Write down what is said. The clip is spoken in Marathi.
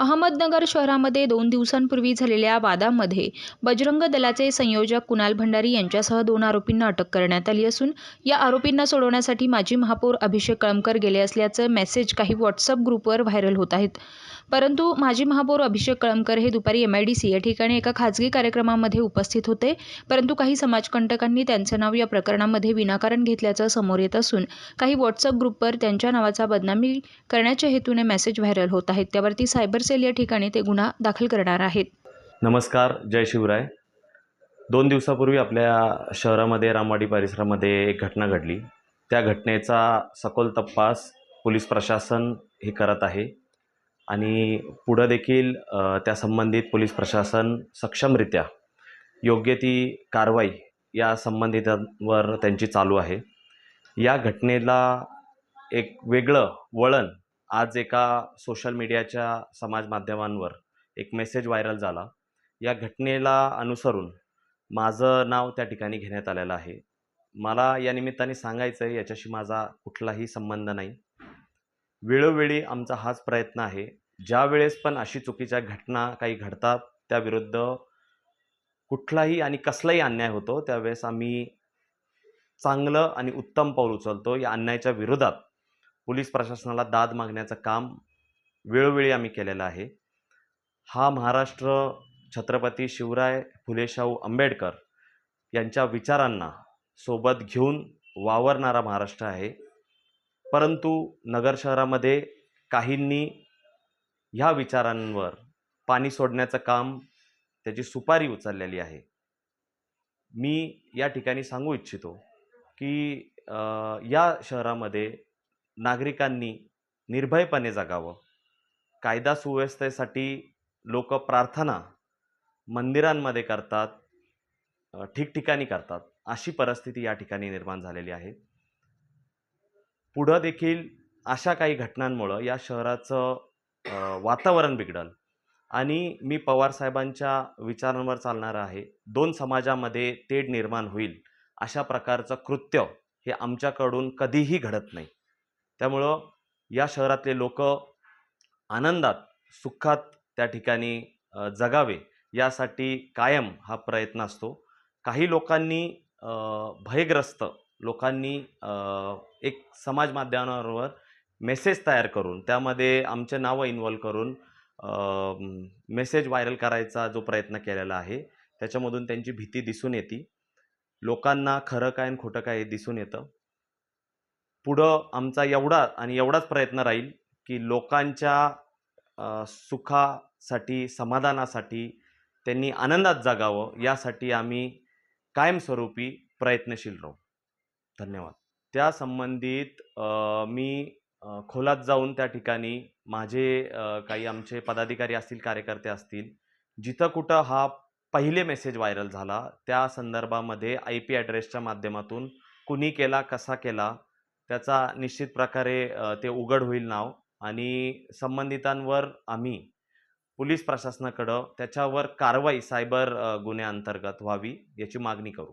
अहमदनगर शहरामध्ये दोन दिवसांपूर्वी झालेल्या वादामध्ये बजरंग दलाचे संयोजक कुणाल भंडारी यांच्यासह दोन आरोपींना अटक करण्यात आली असून या आरोपींना सोडवण्यासाठी माजी महापौर अभिषेक कळमकर गेले असल्याचं मेसेज काही व्हॉट्सअप ग्रुपवर व्हायरल होत आहेत. परंतु माजी महापौर अभिषेक कळमकर हे दुपारी एम आय डी सी या ठिकाणी एका खाजगी कार्यक्रमामध्ये उपस्थित होते. परंतु काही समाजकंटकांनी त्यांचं नाव या प्रकरणामध्ये विनाकारण घेतल्याचं समोर येत असून काही व्हॉट्सअप ग्रुपवर त्यांच्या नावाचा बदनामी करण्याच्या हेतूने मेसेज व्हायरल होत आहेत. त्यावरती सायबर सेल या ठिकाणी ते गुन्हा दाखल करणार आहेत. नमस्कार जय शिवराय. दोन दिवसापूर्वी आपल्या शहरामध्ये रामवाडी परिसरामध्ये एक घटना घडली. त्या घटनेचा सखोल तपास पोलीस प्रशासन हे करत आहे. आणि पुढं देखील त्या संबंधित पोलीस प्रशासन सक्षमरित्या योग्य ती कारवाई या संबंधितांवर त्यांची चालू आहे. या घटनेला एक वेगळं वळण आज एका सोशल मीडियाच्या समाज माध्यमांवर एक मेसेज व्हायरल झाला. या घटनेला अनुसरून माझं नाव त्या ठिकाणी घेण्यात आलेलं आहे. मला या निमित्ताने सांगायचं आहे याच्याशी माझा कुठलाही संबंध नाही. वेळोवेळी आमचा हाच प्रयत्न आहे. ज्या वेळेस पण अशी चुकीच्या घटना काही घडतात त्याविरुद्ध कुठलाही आणि कसलाही अन्याय होतो त्यावेळेस आम्ही चांगलं आणि उत्तम पाऊल उचलतो. या अन्यायाच्या विरोधात पोलीस प्रशासनाला दाद मागण्याचं काम वेळोवेळी आम्ही केलेलं आहे. हा महाराष्ट्र छत्रपती शिवराय फुलेशाहू आंबेडकर यांच्या विचारांना सोबत घेऊन वावरणारा महाराष्ट्र आहे. परंतु नगर शहरामध्ये काहींनी ह्या विचारांवर पाणी सोडण्याचं काम त्याची सुपारी उचललेली आहे. मी या ठिकाणी सांगू इच्छितो की या शहरामध्ये नागरिकांनी निर्भयपणे जगावं. कायदा सुव्यवस्थेसाठी लोक प्रार्थना मंदिरांमध्ये करतात ठिकठिकाणी करतात. अशी परिस्थिती या ठिकाणी निर्माण झालेली आहे. पुढं देखील अशा काही घटनांमुळं या शहराचं वातावरण बिघडल. आणि मी पवार साहेबांच्या विचारांवर चालणार आहे. दोन समाजामध्ये तेढ निर्माण होईल अशा प्रकारचं कृत्य हे आमच्याकडून कधीही घडत नाही. त्यामुळं या शहरातले लोक आनंदात सुखात त्या ठिकाणी जगावे यासाठी कायम हा प्रयत्न असतो. काही लोकांनी भयग्रस्त लोकांनी एक समाज माध्यमांवर मेसेज तयार करून त्यामध्ये आमचे नावं इन्वॉल्व करून मेसेज व्हायरल करायचा जो प्रयत्न केलेला आहे त्याच्यामधून त्यांची भीती दिसून येते. लोकांना खरं काय आणि खोटं काय हे दिसून येतं. पुढं आमचा एवढा आणि एवढाच प्रयत्न राहील की लोकांच्या सुखासाठी समाधानासाठी त्यांनी आनंदात जगावं यासाठी आम्ही कायमस्वरूपी प्रयत्नशील राहू. धन्यवाद. त्या संबंधित मी खोलात जाऊन त्या ठिकाणी माझे काही आमचे पदाधिकारी असतील कार्यकर्ते असतील जिथं कुठं हा पहिले मेसेज व्हायरल झाला त्या संदर्भामध्ये आय पी ॲड्रेसच्या माध्यमातून कुणी केला कसा केला त्याचा निश्चित प्रकारे ते उघड होईल नाव आणि संबंधितांवर आम्ही पोलीस प्रशासनाकडं त्याच्यावर कारवाई सायबर गुन्ह्याअंतर्गत व्हावी याची मागणी करू.